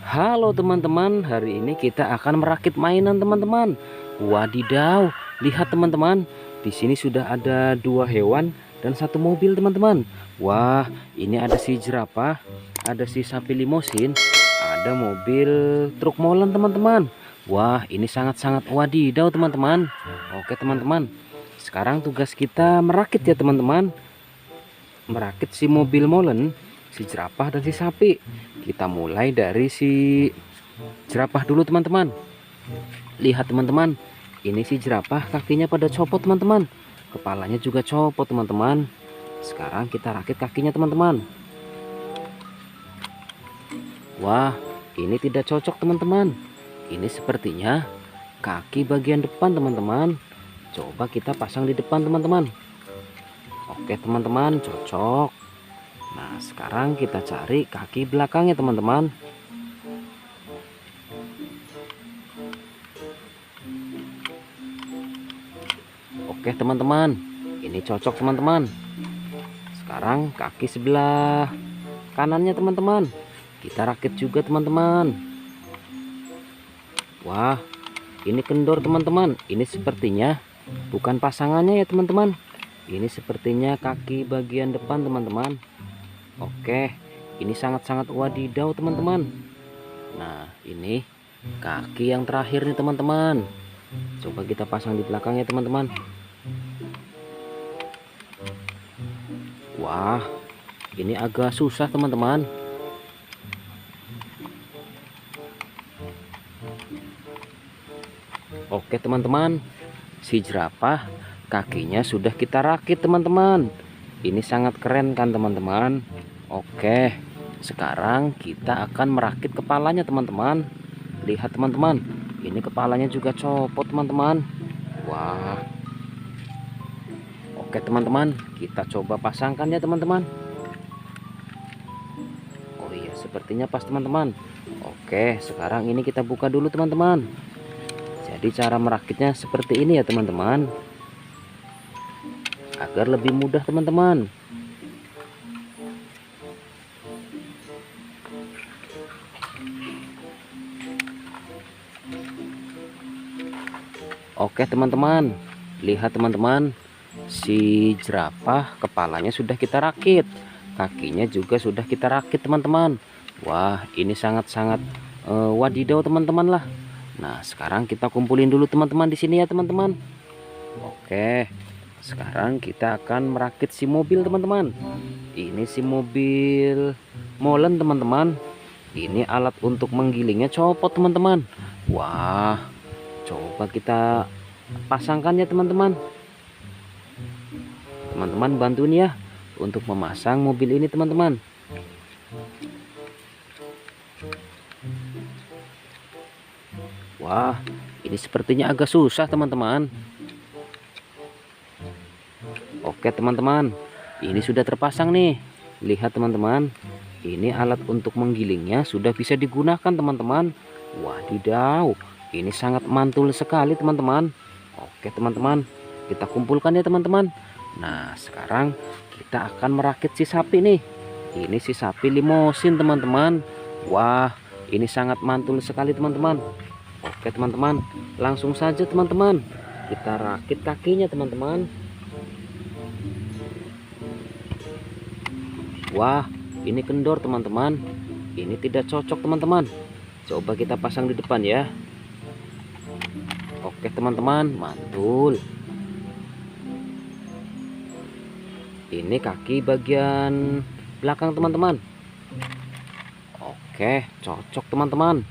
Halo teman-teman, hari ini kita akan merakit mainan teman-teman. Wadidaw, lihat teman-teman, di sini sudah ada dua hewan dan satu mobil teman-teman. Wah, ini ada si jerapah, ada si sapi limosin, ada mobil truk molen teman-teman. Wah, ini sangat-sangat wadidaw teman-teman. Oke teman-teman, sekarang tugas kita merakit ya teman-teman. Merakit si mobil molen, si jerapah dan si sapi. Kita mulai dari si jerapah dulu teman-teman. Lihat teman-teman, ini si jerapah kakinya pada copot teman-teman. Kepalanya juga copot teman-teman. Sekarang kita rakit kakinya teman-teman. Wah, ini tidak cocok teman-teman. Ini sepertinya kaki bagian depan teman-teman. Coba kita pasang di depan teman-teman. Oke teman-teman, cocok. Nah, sekarang kita cari kaki belakangnya, teman-teman. Oke, teman-teman. Ini cocok, teman-teman. Sekarang kaki sebelah kanannya, teman-teman. Kita rakit juga, teman-teman. Wah, ini kendor, teman-teman. Ini sepertinya bukan pasangannya ya, teman-teman. Ini sepertinya kaki bagian depan, teman-teman. Oke, ini sangat-sangat wadidaw teman-teman. Nah, ini kaki yang terakhir nih teman-teman. Coba kita pasang di belakangnya teman-teman. Wah, ini agak susah teman-teman. Oke teman-teman, si jerapah kakinya sudah kita rakit teman-teman. Ini sangat keren kan teman-teman. Oke, sekarang kita akan merakit kepalanya teman-teman. Lihat teman-teman, ini kepalanya juga copot teman-teman. Wah. Oke teman-teman, kita coba pasangkan ya teman-teman. Oh iya, sepertinya pas teman-teman. Oke, sekarang ini kita buka dulu teman-teman. Jadi cara merakitnya seperti ini ya teman-teman. Agar lebih mudah teman-teman. Oke teman-teman. Lihat teman-teman. Si jerapah kepalanya sudah kita rakit. Kakinya juga sudah kita rakit teman-teman. Wah ini sangat-sangat uh, wadidaw teman-teman lah. Nah sekarang kita kumpulin dulu teman-teman di sini ya teman-teman. Oke sekarang kita akan merakit si mobil teman-teman. Ini si mobil molen teman-teman. Ini alat untuk menggilingnya copot teman-teman. Wah coba kita pasangkan ya teman-teman. Teman-teman bantuin ya untuk memasang mobil ini teman-teman. Wah ini sepertinya agak susah teman-teman oke teman-teman. Ini sudah terpasang nih. Lihat teman-teman. Ini alat untuk menggilingnya sudah bisa digunakan teman-teman. Wadidaw ini sangat mantul sekali teman-teman. Oke teman-teman. Kita kumpulkan ya teman-teman. Nah sekarang kita akan merakit si sapi nih. Ini si sapi limosin teman-teman. Wah ini sangat mantul sekali teman-teman. Oke teman-teman. Langsung saja teman-teman. Kita rakit kakinya teman-teman wah ini kendor teman-teman. Ini tidak cocok teman-teman. Coba kita pasang di depan ya. Oke teman-teman. Mantul. Ini kaki bagian belakang teman-teman. Oke cocok teman-teman.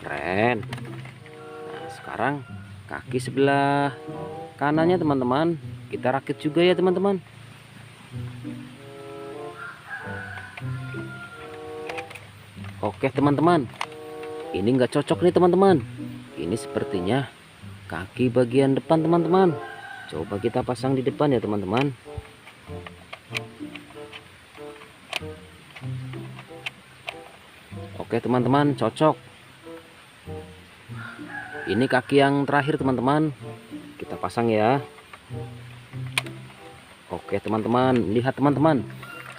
Keren. Nah sekarang kaki sebelah kanannya teman-teman. Kita rakit juga ya teman-teman Oke teman-teman. Ini enggak cocok nih teman-teman. Ini sepertinya kaki bagian depan teman-teman. Coba kita pasang di depan ya teman-teman. Oke teman-teman cocok. Ini kaki yang terakhir teman-teman. Kita pasang ya. Oke teman-teman lihat teman-teman.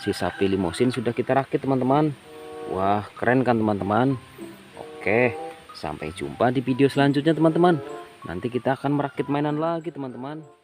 Si sapi limosin sudah kita rakit teman-teman Wah, keren kan teman-teman? Oke, sampai jumpa di video selanjutnya teman-teman. Nanti kita akan merakit mainan lagi teman-teman.